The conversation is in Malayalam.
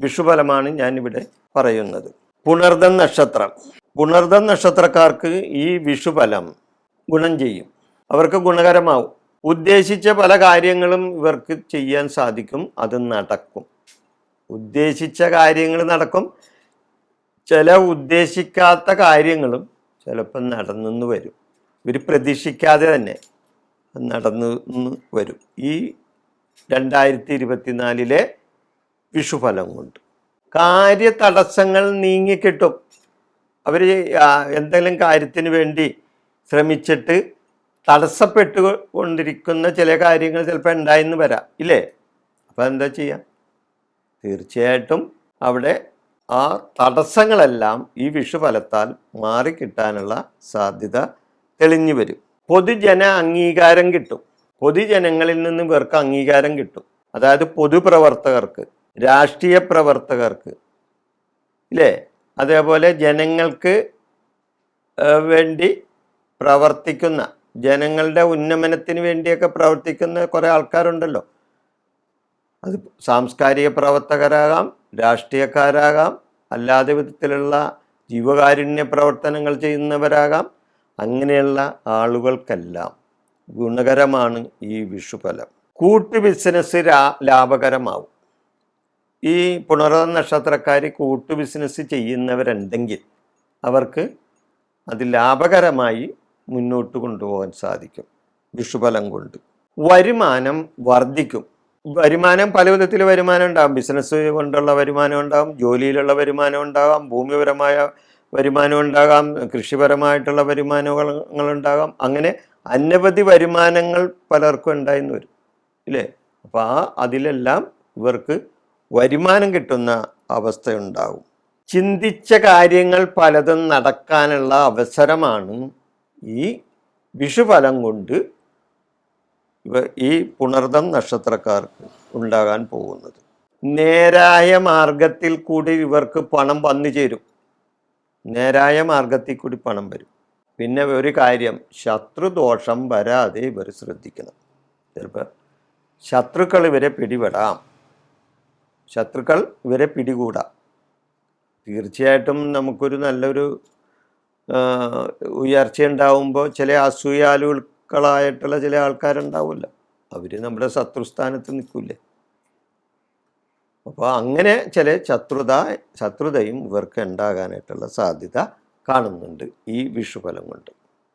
വിഷുഫലമാണ് ഞാനിവിടെ പറയുന്നത്. പുണർദൻ നക്ഷത്രം. പുണർദൻ നക്ഷത്രക്കാർക്ക് ഈ വിഷുഫലം ഗുണം ചെയ്യും. അവർക്ക് ഗുണകരമാവും. ഉദ്ദേശിച്ച പല കാര്യങ്ങളും ഇവർക്ക് ചെയ്യാൻ സാധിക്കും. അത് നടക്കും. ഉദ്ദേശിച്ച കാര്യങ്ങൾ നടക്കും. ചില ഉദ്ദേശിക്കാത്ത കാര്യങ്ങളും ചിലപ്പോൾ നടന്നെന്ന് വരും. ഇവർ പ്രതീക്ഷിക്കാതെ തന്നെ നടന്നു വരും. ഈ രണ്ടായിരത്തി ഇരുപത്തിനാലിലെ വിഷുഫലം കൊണ്ട് കാര്യ തടസ്സങ്ങൾ നീങ്ങിക്കിട്ടും അവർ എന്തെങ്കിലും കാര്യത്തിന് വേണ്ടി ശ്രമിച്ചിട്ട് തടസ്സപ്പെട്ടു കൊണ്ടിരിക്കുന്ന ചില കാര്യങ്ങൾ ചിലപ്പോൾ ഉണ്ടായെന്ന് വരാം ഇല്ലേ? അപ്പോൾ എന്താ ചെയ്യാം? തീർച്ചയായിട്ടും അവിടെ ആ തടസ്സങ്ങളെല്ലാം ഈ വിഷുഫലത്താൽ മാറിക്കിട്ടാനുള്ള സാധ്യത തെളിഞ്ഞു വരും. പൊതുജന അംഗീകാരം കിട്ടും. പൊതുജനങ്ങളിൽ നിന്ന് ഇവർക്ക് അംഗീകാരം കിട്ടും. അതായത് പൊതുപ്രവർത്തകർക്ക്. രാഷ്ട്രീയ പ്രവർത്തകർക്ക് ഇല്ലേ? അതേപോലെ ജനങ്ങൾക്ക് വേണ്ടി പ്രവർത്തിക്കുന്ന ജനങ്ങളുടെ ഉന്നമനത്തിന് വേണ്ടിയൊക്കെ പ്രവർത്തിക്കുന്ന കുറേ ആൾക്കാരുണ്ടല്ലോ. അത് സാംസ്കാരിക പ്രവർത്തകരാകാം രാഷ്ട്രീയക്കാരാകാം അല്ലാതെ വിധത്തിലുള്ള ജീവകാരുണ്യ പ്രവർത്തനങ്ങൾ ചെയ്യുന്നവരാകാം. അങ്ങനെയുള്ള ആളുകൾക്കെല്ലാം ഗുണകരമാണ് ഈ വിഷുഫലം. കൂട്ടു ബിസിനസ് ലാഭകരമാവും. ഈ പുണർവ നക്ഷത്രക്കാർ കൂട്ടു ബിസിനസ് ചെയ്യുന്നവരുണ്ടെങ്കിൽ അവർക്ക് അത് ലാഭകരമായി മുന്നോട്ട് കൊണ്ടുപോകാൻ സാധിക്കും. വിഷുഫലം കൊണ്ട്. വരുമാനം വർദ്ധിക്കും. വരുമാനം പല വിധത്തിൽ വരുമാനം ഉണ്ടാകും ബിസിനസ് കൊണ്ടുള്ള വരുമാനം ഉണ്ടാകും ജോലിയിലുള്ള വരുമാനം ഉണ്ടാകാം ഭൂമിപരമായ വരുമാനം ഉണ്ടാകാം. കൃഷിപരമായിട്ടുള്ള വരുമാനങ്ങൾ ഉണ്ടാകാം. അങ്ങനെ അനവധി വരുമാനങ്ങൾ പലർക്കും ഉണ്ടായിരുന്നു വരും. ഇല്ലേ? അപ്പോൾ ആ അതിലെല്ലാം ഇവർക്ക് വരുമാനം കിട്ടുന്ന അവസ്ഥയുണ്ടാവും. ചിന്തിച്ച കാര്യങ്ങൾ പലതും നടക്കാനുള്ള അവസരമാണ് ഈ വിഷുഫലം കൊണ്ട് ഇവ ഈ പുണർദം നക്ഷത്രക്കാർക്ക് ഉണ്ടാകാൻ പോകുന്നത്. നേരായ മാർഗത്തിൽ കൂടി ഇവർക്ക് പണം വന്നു ചേരും. നേരായ മാർഗത്തിൽ കൂടി പണം വരും. പിന്നെ ഒരു കാര്യം ശത്രുദോഷം വരാതെ ഇവർ ശ്രദ്ധിക്കണം. ചിലപ്പോൾ ശത്രുക്കൾ ഇവരെ പിടിപെടാം. ശത്രുക്കൾ ഇവരെ പിടികൂടാം. തീർച്ചയായിട്ടും നമുക്കൊരു നല്ലൊരു ഉയർച്ച ഉണ്ടാവുമ്പോൾ ചില അസൂയാലുക്കളായിട്ടുള്ള ചില ആൾക്കാരുണ്ടാവില്ല അവർ നമ്മുടെ ശത്രുസ്ഥാനത്ത് നിൽക്കില്ലേ? അപ്പോൾ അങ്ങനെ ചില ശത്രുത ശത്രുതയും ഇവർക്ക് ഉണ്ടാകാനായിട്ടുള്ള സാധ്യത കാണുന്നുണ്ട് ഈ വിഷുഫലം കൊണ്ട്.